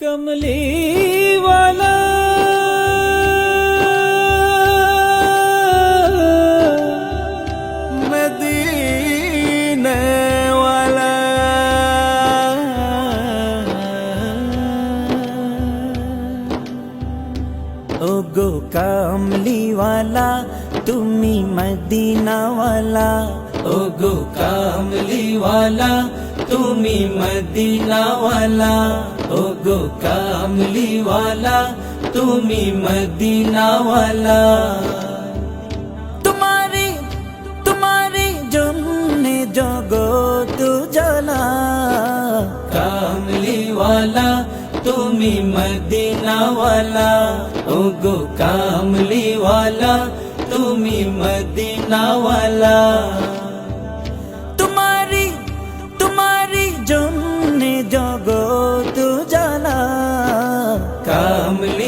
कमली वाला मदीने वाला ओ गो कामली वाला तुम्ही मदीना वाला ओ गो कामली वाला তুমি মদিনাওয়ালা ও গো কামলিওয়ালা, তুমি মদিনাওয়ালা। তোমারে তোমারে জন্যে জগত জানা কামলিওয়ালা, তুমি মদিনাওয়ালা ও গো কামলিওয়ালা, তুমি মদিনাওয়ালা।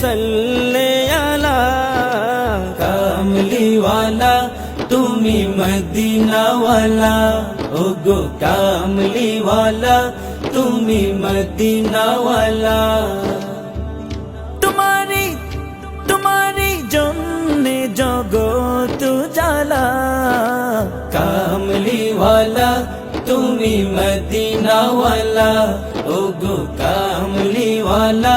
সল্লে আলা কামলি ওয়ালা তুমি মদিনা ওয়ালা ও গো কামলি ওয়ালা তুমি মদিনা ওয়ালা তোমারি তোমারি জন্যে জগত জ্বালা কামলিওয়ালা তুমি মদিনাওয়ালা ও গো কামলিওয়ালা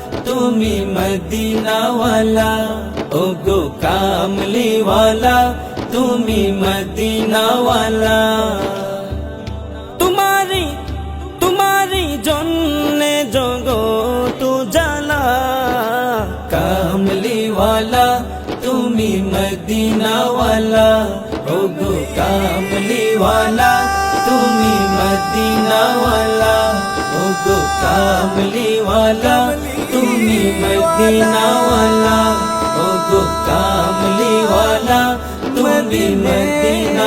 তুমি মদিনাওয়ালা ও গো কামলিওয়ালা, তুমি মদিনাওয়ালা। তোমারি তোমারি জন্যে জগত জ্বালা কামলিওয়ালা, তুমি মদিনাওয়ালা ও গো কামলিওয়ালা, তুমি মদিনাওয়ালা ও গো কামলিওয়ালা, তুমি মদিনাওয়ালা ও গো কামলিওয়ালা তুমি মদিনা